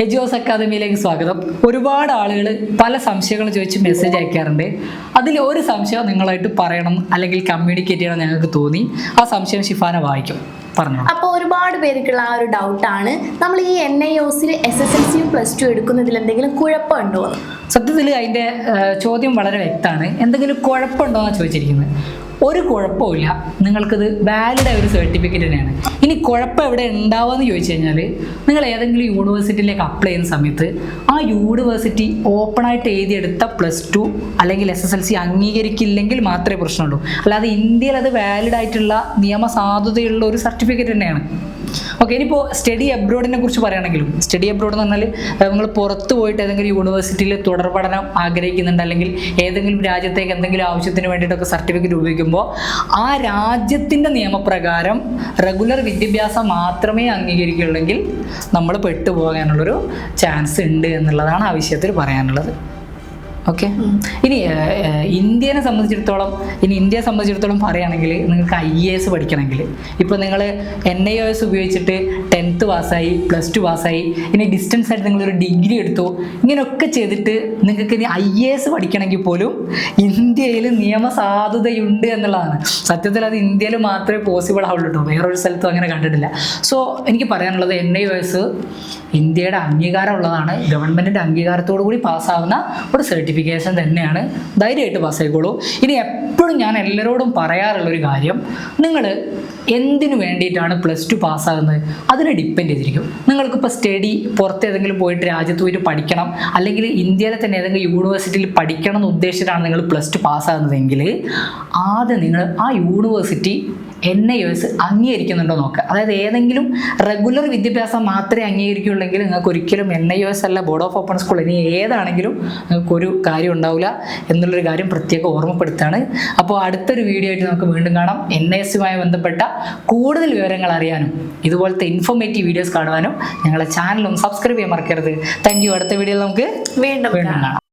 എജിയോസ് അക്കാദമിയിലേക്ക് സ്വാഗതം. ഒരുപാട് ആളുകൾ പല സംശയങ്ങൾ ചോദിച്ച് മെസ്സേജ് അയക്കാറുണ്ട്. അതിൽ ഒരു സംശയം നിങ്ങളായിട്ട് പറയണം അല്ലെങ്കിൽ കമ്മ്യൂണിക്കേറ്റ് ചെയ്യണം ഞങ്ങൾക്ക് തോന്നി. ആ സംശയം ഷിഫാന വായിക്കും. പറഞ്ഞു. അപ്പോൾ ഒരുപാട് പേർക്കുള്ള ആ ഒരു ഡൗട്ടാണ് നമ്മൾ ഈ എൻ ഐ ഒസിൽ എസ് എസ് എൽ സിയും പ്ലസ് ടു എടുക്കുന്നതിൽ എന്തെങ്കിലും കുഴപ്പമുണ്ടോ സത്യത്തിൽ അതിന്റെ ചോദ്യം വളരെ വ്യക്തമാണ്. എന്തെങ്കിലും കുഴപ്പമുണ്ടോ എന്നാണ് ചോദിച്ചിരിക്കുന്നത്. ഒരു കുഴപ്പമില്ല നിങ്ങൾക്കത് വാലിഡ് ആയ ഒരു സർട്ടിഫിക്കറ്റ് തന്നെയാണ്. ഇനി കുഴപ്പം എവിടെ ഉണ്ടാവുമെന്ന് ചോദിച്ചു കഴിഞ്ഞാൽ നിങ്ങൾ ഏതെങ്കിലും യൂണിവേഴ്സിറ്റിയിലേക്ക് അപ്ലൈ ചെയ്യുന്ന സമയത്ത് ആ യൂണിവേഴ്സിറ്റി ഓപ്പണായിട്ട് എഴുതിയെടുത്ത പ്ലസ് ടു അല്ലെങ്കിൽ എസ് എസ് എൽ സി അംഗീകരിക്കില്ലെങ്കിൽ മാത്രമേ പ്രശ്നമുള്ളൂ. അല്ലാതെ ഇന്ത്യയിൽ അത് വാലിഡ് ആയിട്ടുള്ള നിയമസാധുതയുള്ള ഒരു സർട്ടിഫിക്കറ്റ് തന്നെയാണ്. ഓക്കെ ഇനിയിപ്പോൾ സ്റ്റഡി അബ്രോഡിനെ കുറിച്ച് പറയുകയാണെങ്കിലും സ്റ്റഡി അബ്രോഡ് എന്ന് പറഞ്ഞാൽ നിങ്ങൾ പുറത്ത് പോയിട്ട് ഏതെങ്കിലും യൂണിവേഴ്സിറ്റിയിൽ തുടർ പഠനം ആഗ്രഹിക്കുന്നുണ്ട് അല്ലെങ്കിൽ ഏതെങ്കിലും രാജ്യത്തേക്ക് എന്തെങ്കിലും ആവശ്യത്തിന് വേണ്ടിയിട്ടൊക്കെ സർട്ടിഫിക്കറ്റ് ഉപയോഗിക്കുമ്പോൾ ആ രാജ്യത്തിന്റെ നിയമപ്രകാരം റെഗുലർ വിദ്യാഭ്യാസം മാത്രമേ അംഗീകരിക്കുള്ളെങ്കിൽ നമ്മൾ പെട്ടുപോകാനുള്ളൊരു ചാൻസ് ഉണ്ട് എന്നുള്ളതാണ് ആ വിഷയത്തിൽ പറയാനുള്ളത്. ഓക്കെ ഇനി ഇന്ത്യനെ സംബന്ധിച്ചിടത്തോളം ഇനി ഇന്ത്യയെ സംബന്ധിച്ചിടത്തോളം പറയുകയാണെങ്കിൽ നിങ്ങൾക്ക് ഐ എ എസ് പഠിക്കണമെങ്കിൽ. ഇപ്പോൾ നിങ്ങൾ എൻ ഐ ഒ എസ് ഉപയോഗിച്ചിട്ട് ടെൻത്ത് പാസ്സായി പ്ലസ് ടു പാസ്സായി ഇനി ഡിസ്റ്റൻസ് ആയിട്ട് നിങ്ങളൊരു ഡിഗ്രി എടുത്തു ഇങ്ങനെയൊക്കെ ചെയ്തിട്ട് നിങ്ങൾക്ക് ഇനി ഐ എ എസ് പഠിക്കണമെങ്കിൽ പോലും ഇന്ത്യയിൽ നിയമസാധുതയുണ്ട് എന്നുള്ളതാണ്. സത്യത്തിൽ അത് ഇന്ത്യയിൽ മാത്രമേ പോസിബിൾ ആവുള്ളൂ വേറൊരു സ്ഥലത്തും അങ്ങനെ കണ്ടിട്ടില്ല. സോ എനിക്ക് പറയാനുള്ളത് എൻ ഐ ഒ എസ് ഇന്ത്യയുടെ അംഗീകാരമുള്ളതാണ് ഗവൺമെന്റിന്റെ അംഗീകാരത്തോടു കൂടി പാസ്സാവുന്ന ഒരു സർട്ടിഫിക്കേഷൻ തന്നെയാണ് ധൈര്യമായിട്ട് പാസ്സായിക്കോളൂ ഇനി എപ്പോഴും ഞാൻ എല്ലാവരോടും പറയാറുള്ളൊരു കാര്യം നിങ്ങൾ എന്തിനു വേണ്ടിയിട്ടാണ് പ്ലസ് ടു പാസ്സാകുന്നത് അതിനെ ഡിപ്പെൻഡ് ചെയ്തിരിക്കും. നിങ്ങൾക്കിപ്പോൾ സ്റ്റഡി പുറത്ത് ഏതെങ്കിലും പോയിട്ട് രാജ്യത്ത് പോയിട്ട് പഠിക്കണം അല്ലെങ്കിൽ ഇന്ത്യയിലെ തന്നെ ഏതെങ്കിലും യൂണിവേഴ്സിറ്റിയിൽ പഠിക്കണം എന്ന് ഉദ്ദേശിച്ചിട്ടാണ് നിങ്ങൾ പ്ലസ് ടു പാസ്സാകുന്നതെങ്കിൽ ആദ്യം നിങ്ങൾ ആ യൂണിവേഴ്സിറ്റി എൻ ഐ എസ് അംഗീകരിക്കുന്നുണ്ടോ നോക്കുക അതായത് ഏതെങ്കിലും റെഗുലർ വിദ്യാഭ്യാസം മാത്രമേ അംഗീകരിക്കുള്ളെങ്കിൽ നിങ്ങൾക്ക് ഒരിക്കലും എൻ ഐ എസ് അല്ല ബോർഡ് ഓഫ് ഓപ്പൺ സ്കൂൾ ഇനി ഏതാണെങ്കിലും നിങ്ങൾക്ക് ഒരു കാര്യം ഉണ്ടാവില്ല എന്നുള്ളൊരു കാര്യം പ്രത്യേകം ഓർമ്മപ്പെടുത്താണ്. അപ്പോൾ അടുത്തൊരു വീഡിയോ ആയിട്ട് നമുക്ക് വീണ്ടും കാണാം. എൻ ഐ എസുമായി ബന്ധപ്പെട്ട കൂടുതൽ വിവരങ്ങൾ അറിയാനും ഇതുപോലത്തെ ഇൻഫോർമേറ്റീവ് വീഡിയോസ് കാണുവാനും ഞങ്ങളുടെ ചാനൽ ഒന്ന് സബ്സ്ക്രൈബ് ചെയ്യാൻ മറക്കരുത്. താങ്ക് യു അടുത്ത വീഡിയോയിൽ നമുക്ക് വീണ്ടും വീണ്ടും കാണാം.